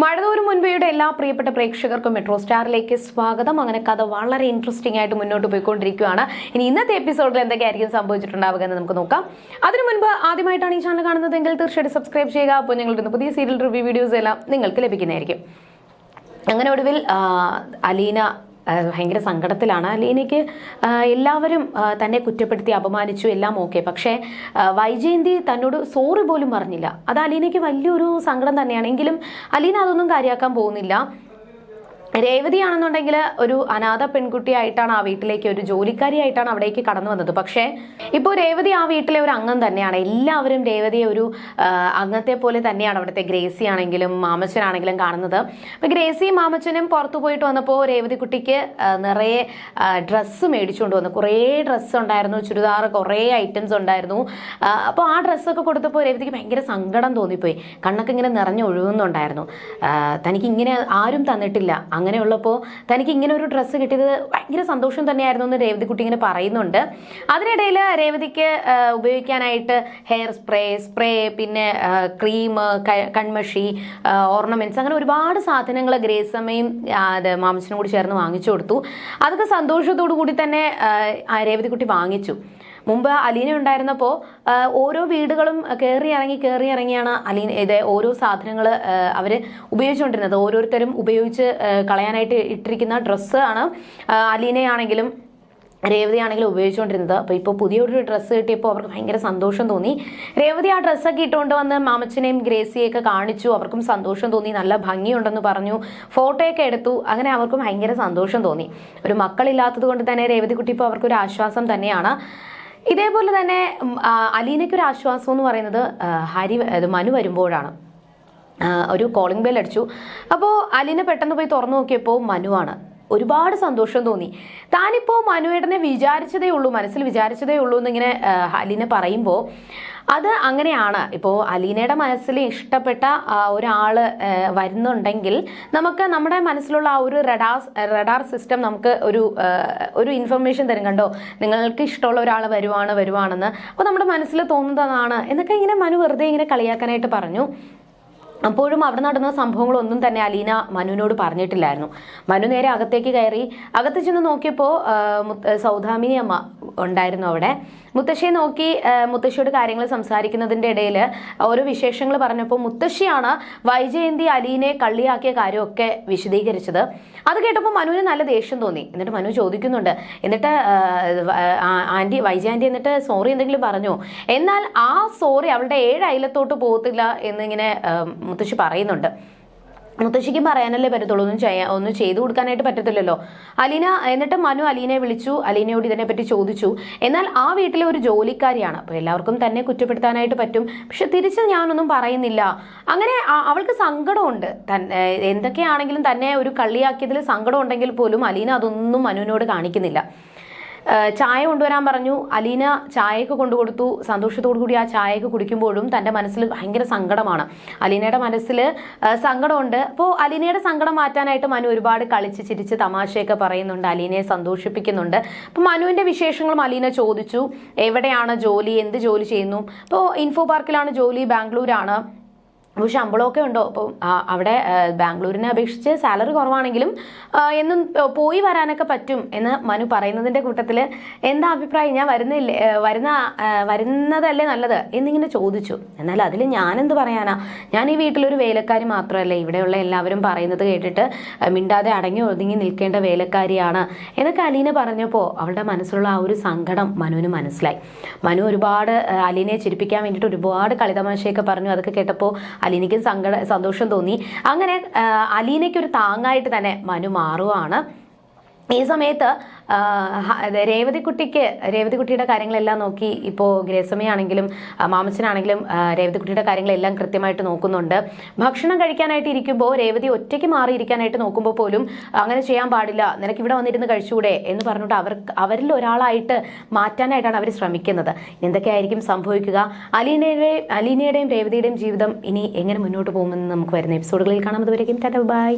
മഴതോറും മുൻപയുടെ എല്ലാ പ്രിയപ്പെട്ട പ്രേക്ഷകർക്കും മെട്രോ സ്റ്റാറിലേക്ക് സ്വാഗതം. അങ്ങനെ കഥ വളരെ ഇൻട്രസ്റ്റിംഗ് ആയിട്ട് മുന്നോട്ട് പോയിക്കൊണ്ടിരിക്കുകയാണ്. ഇനി ഇന്നത്തെ എപ്പിസോഡിൽ എന്തൊക്കെയായിരിക്കും സംഭവിച്ചിട്ടുണ്ടാവുക എന്ന് നമുക്ക് നോക്കാം. അതിനു മുൻപ് ആദ്യമായിട്ടാണ് ഈ ചാനൽ കാണുന്നതെങ്കിൽ തീർച്ചയായിട്ടും സബ്സ്ക്രൈബ് ചെയ്യുക. അപ്പോൾ ഞങ്ങളുടെ പുതിയ സീരിയൽ റിവ്യൂ വീഡിയോസ് എല്ലാം നിങ്ങൾക്ക് ലഭിക്കുന്നതായിരിക്കും. അങ്ങനെ ഒടുവിൽ അലീന ഭയങ്കര സങ്കടത്തിലാണ്. അലീനയ്ക്ക് എല്ലാവരും തന്നെ കുറ്റപ്പെടുത്തി അപമാനിച്ചു എല്ലാം ഓക്കെ. പക്ഷേ വൈജയന്തി തന്നോട് സോറി പോലും പറഞ്ഞില്ല. അത് അലീനയ്ക്ക് വലിയൊരു സങ്കടം തന്നെയാണ്. എങ്കിലും അലീന അതൊന്നും കാര്യമാക്കാൻ പോകുന്നില്ല. രേവതിയാണെന്നുണ്ടെങ്കിൽ ഒരു അനാഥ പെൺകുട്ടിയായിട്ടാണ് ആ വീട്ടിലേക്ക് ഒരു ജോലിക്കാരിയായിട്ടാണ് അവിടേക്ക് കടന്നു വന്നത്. പക്ഷേ ഇപ്പോൾ രേവതി ആ വീട്ടിലെ ഒരു അംഗം തന്നെയാണ്. എല്ലാവരും രേവതിയെ ഒരു അംഗത്തെ പോലെ തന്നെയാണ് അവിടുത്തെ ഗ്രേസി ആണെങ്കിലും മാമച്ചനാണെങ്കിലും കാണുന്നത്. അപ്പോൾ ഗ്രേസിയും മാമച്ചനും പുറത്തു പോയിട്ട് വന്നപ്പോൾ രേവതി കുട്ടിക്ക് നിറയെ ഡ്രസ്സ് മേടിച്ചുകൊണ്ട് വന്നു. കുറേ ഡ്രസ്സ് ഉണ്ടായിരുന്നു ചുരിദാർ കുറേ ഐറ്റംസ് ഉണ്ടായിരുന്നു. അപ്പോൾ ആ ഡ്രസ്സൊക്കെ കൊടുത്തപ്പോൾ രേവതിക്ക് ഭയങ്കര സങ്കടം തോന്നിപ്പോയി. കണ്ണൊക്കെ ഇങ്ങനെ നിറഞ്ഞു ഒഴുകുന്നുണ്ടായിരുന്നു തനിക്ക് ഇങ്ങനെ ആരും തന്നിട്ടില്ല. അങ്ങനെയുള്ളപ്പോൾ തനിക്ക് ഇങ്ങനെ ഒരു ഡ്രസ്സ് കിട്ടിയത് ഭയങ്കര സന്തോഷം തന്നെയായിരുന്നു എന്ന് രേവതിക്കുട്ടി ഇങ്ങനെ പറയുന്നുണ്ട്. അതിനിടയിൽ രേവതിക്ക് ഉപയോഗിക്കാനായിട്ട് ഹെയർ സ്പ്രേ സ്പ്രേ പിന്നെ ക്രീം കൺമഷി ഓർണമെന്റ്സ് അങ്ങനെ ഒരുപാട് സാധനങ്ങൾ ഗ്രേസമ്മയും അത് മാമച്ചനും കൂടി ചേർന്ന് വാങ്ങിച്ചു കൊടുത്തു. അതൊക്കെ സന്തോഷത്തോടു കൂടി തന്നെ രേവതിക്കുട്ടി വാങ്ങിച്ചു. മുമ്പ് അലീന ഉണ്ടായിരുന്നപ്പോൾ ഓരോ വീടുകളും കയറി ഇറങ്ങി കയറി ഇറങ്ങിയാണ് അലീൻ ഇത് ഓരോ സാധനങ്ങൾ അവർ ഉപയോഗിച്ചുകൊണ്ടിരുന്നത്. ഓരോരുത്തരും ഉപയോഗിച്ച് കളയാനായിട്ട് ഇട്ടിരിക്കുന്ന ഡ്രസ്സ് ആണ് അലീനയാണെങ്കിലും രേവതിയാണെങ്കിലും ഉപയോഗിച്ചുകൊണ്ടിരുന്നത്. അപ്പോൾ ഇപ്പോൾ പുതിയൊരു ഡ്രസ്സ് കിട്ടിയപ്പോൾ അവർക്ക് ഭയങ്കര സന്തോഷം തോന്നി. രേവതി ആ ഡ്രസ്സൊക്കെ ഇട്ടുകൊണ്ട് വന്ന് മാമച്ചനെയും ഗ്രേസിയൊക്കെ കാണിച്ചു. അവർക്കും സന്തോഷം തോന്നി നല്ല ഭംഗിയുണ്ടെന്ന് പറഞ്ഞു. ഫോട്ടോയൊക്കെ എടുത്തു. അങ്ങനെ അവർക്കും ഭയങ്കര സന്തോഷം തോന്നി. ഒരു മക്കളില്ലാത്തത് കൊണ്ട് തന്നെ രേവതി കുട്ടി ഇപ്പോൾ അവർക്കൊരു ആശ്വാസം തന്നെയാണ്. ഇതേപോലെ തന്നെ അലീനയ്ക്ക് ഒരു ആശ്വാസം എന്ന് പറയുന്നത് ഹരി മനു വരുമ്പോഴാണ്. ഒരു കോളിംഗ് ബെൽ അടിച്ചു. അപ്പോൾ അലീന പെട്ടെന്ന് പോയി തുറന്നു നോക്കിയപ്പോൾ മനുവാണ് ഒരുപാട് സന്തോഷം തോന്നി. താനിപ്പോൾ മനുവേടനെ വിചാരിച്ചതേ ഉള്ളൂ മനസ്സിൽ വിചാരിച്ചതേ ഉള്ളൂ എന്നിങ്ങനെ അലീന പറയുമ്പോൾ അത് അങ്ങനെയാണ്. ഇപ്പോൾ അലീനയുടെ മനസ്സിൽ ഇഷ്ടപ്പെട്ട ഒരാൾ വരുന്നുണ്ടെങ്കിൽ നമുക്ക് നമ്മുടെ മനസ്സിലുള്ള ആ ഒരു റഡാർ റഡാർ സിസ്റ്റം നമുക്ക് ഒരു ഒരു ഇൻഫർമേഷൻ തരും. കണ്ടോ? നിങ്ങൾക്ക് ഇഷ്ടമുള്ള ഒരാൾ വരുവാണ് വരുവാണെന്ന്. അപ്പോൾ നമ്മുടെ മനസ്സിൽ തോന്നുന്നതാണ്. എന്നൊക്കെ ഇങ്ങനെ മനു വെറുതെ ഇങ്ങനെ കളിയാക്കാനായിട്ട് പറഞ്ഞു. അപ്പോഴും അവിടെ നടന്ന സംഭവങ്ങളൊന്നും തന്നെ അലീന മനുവിനോട് പറഞ്ഞിട്ടില്ലായിരുന്നു. മനു നേരെ അകത്തേക്ക് കയറി അകത്ത് ചെന്ന് നോക്കിയപ്പോൾ സൗദാമിനി അമ്മ ഉണ്ടായിരുന്നു അവിടെ. മുത്തശ്ശിയെ നോക്കി മുത്തശ്ശിയോട് കാര്യങ്ങൾ സംസാരിക്കുന്നതിന്റെ ഇടയിൽ ഓരോ വിശേഷങ്ങൾ പറഞ്ഞപ്പോൾ മുത്തശ്ശിയാണ് വൈജയന്തി അലീനെ കള്ളിയാക്കിയ കാര്യമൊക്കെ വിശദീകരിച്ചത്. അത് കേട്ടപ്പോൾ മനുവിന് നല്ല ദേഷ്യം തോന്നി. എന്നിട്ട് മനു ചോദിക്കുന്നുണ്ട്. എന്നിട്ട് ആന്റി വൈജയന്തി എന്നിട്ട് സോറി എന്തെങ്കിലും പറഞ്ഞു? എന്നാൽ ആ സോറി അവളുടെ ഏഴ് അയലത്തോട്ട് പോകത്തില്ല എന്നിങ്ങനെ മുത്തശ്ശി പറയുന്നുണ്ട്. മുത്തശ്ശിക്കും പറയാനല്ലേ പറ്റത്തുള്ളൂ. ഒന്നും ചെയ്യാൻ ഒന്നും ചെയ്തു കൊടുക്കാനായിട്ട് പറ്റത്തില്ലല്ലോ. അലീന എന്നിട്ട് മനു അലീനയെ വിളിച്ചു. അലീനയോട് ഇതിനെപ്പറ്റി ചോദിച്ചു. എന്നാൽ ആ വീട്ടിലെ ഒരു ജോലിക്കാരിയാണ്. അപ്പോൾ എല്ലാവർക്കും തന്നെ കുറ്റപ്പെടുത്താനായിട്ട് പറ്റും. പക്ഷെ തിരിച്ച് ഞാനൊന്നും പറയുന്നില്ല. അങ്ങനെ അവൾക്ക് സങ്കടമുണ്ട്. എന്തൊക്കെയാണെങ്കിലും തന്നെ ഒരു കള്ളിയാക്കിയതിൽ സങ്കടമുണ്ടെങ്കിൽ പോലും അലീന അതൊന്നും മനുവിനോട് കാണിക്കുന്നില്ല. ചായ കൊണ്ടുവരാൻ പറഞ്ഞു. അലീന ചായയൊക്കെ കൊണ്ടുകൊടുത്തു. സന്തോഷത്തോടു കൂടി ആ ചായയൊക്കെ കുടിക്കുമ്പോഴും തന്റെ മനസ്സിൽ ഭയങ്കര സങ്കടമാണ്. അലീനയുടെ മനസ്സിൽ സങ്കടമുണ്ട്. അപ്പോൾ അലീനയുടെ സങ്കടം മാറ്റാനായിട്ട് മനു ഒരുപാട് കളിച്ച് ചിരിച്ച് തമാശയൊക്കെ പറയുന്നുണ്ട്. അലീനയെ സന്തോഷിപ്പിക്കുന്നുണ്ട്. അപ്പോൾ മനുവിന്റെ വിശേഷങ്ങളും അലീന ചോദിച്ചു. എവിടെയാണ് ജോലി? എന്ത് ജോലി ചെയ്യുന്നു? അപ്പോൾ ഇൻഫോ പാർക്കിലാണ് ജോലി. ബാംഗ്ലൂരാണ്. അപ്പോൾ ശമ്പളമൊക്കെ ഉണ്ടോ? അപ്പോൾ അവിടെ ബാംഗ്ലൂരിനെ അപേക്ഷിച്ച് സാലറി കുറവാണെങ്കിലും എന്നും പോയി വരാനൊക്കെ പറ്റും എന്ന് മനു പറയുന്നതിന്റെ കൂട്ടത്തിൽ എന്താ അഭിപ്രായം? ഞാൻ വരുന്നില്ലേ വരുന്ന വരുന്നതല്ലേ നല്ലത്? എന്നിങ്ങനെ ചോദിച്ചു. എന്നാൽ അതിൽ ഞാനെന്ത് പറയാനാ? ഞാൻ ഈ വീട്ടിലൊരു വേലക്കാരി മാത്രമല്ല. ഇവിടെയുള്ള എല്ലാവരും പറയുന്നത് കേട്ടിട്ട് മിണ്ടാതെ അടങ്ങി ഒതുങ്ങി നിൽക്കേണ്ട വേലക്കാരിയാണ് എന്നൊക്കെ അലീന പറഞ്ഞപ്പോൾ അവളുടെ മനസ്സിലുള്ള ആ ഒരു സങ്കടം മനുവിന് മനസ്സിലായി. മനു ഒരുപാട് അലീനയെ ചിരിപ്പിക്കാൻ വേണ്ടിയിട്ട് ഒരുപാട് കളിതമാശയൊക്കെ പറഞ്ഞു. അതൊക്കെ കേട്ടപ്പോൾ അലീനയ്ക്കും സങ്കട സന്തോഷം തോന്നി. അങ്ങനെ അലീനയ്ക്ക് ഒരു താങ്ങായിട്ട് തന്നെ മനു മാറുവാണ്. ഈ സമയത്ത് രേവതിക്കുട്ടിക്ക് രേവതിക്കുട്ടിയുടെ കാര്യങ്ങളെല്ലാം നോക്കി ഇപ്പോൾ ഗ്രേസമയാണെങ്കിലും മാമച്ചനാണെങ്കിലും രേവതിക്കുട്ടിയുടെ കാര്യങ്ങളെല്ലാം കൃത്യമായിട്ട് നോക്കുന്നുണ്ട്. ഭക്ഷണം കഴിക്കാനായിട്ട് ഇരിക്കുമ്പോൾ രേവതി ഒറ്റയ്ക്ക് മാറിയിരിക്കാനായിട്ട് നോക്കുമ്പോൾ പോലും അങ്ങനെ ചെയ്യാൻ പാടില്ല നിനക്ക് ഇവിടെ വന്നിരുന്ന് കഴിച്ചുകൂടെ എന്ന് പറഞ്ഞുകൊണ്ട് അവർക്ക് അവരിൽ ഒരാളായിട്ട് മാറ്റാനായിട്ടാണ് അവർ ശ്രമിക്കുന്നത്. എന്തൊക്കെയായിരിക്കും സംഭവിക്കുക? അലീനയുടെ അലീനയുടെയും രേവതിയുടെയും ജീവിതം ഇനി എങ്ങനെ മുന്നോട്ട് പോകുമെന്ന് നമുക്ക് വരുന്ന എപ്പിസോഡുകളിൽ കാണാം. അതുവരെയും ടാറ്റ ബൈ.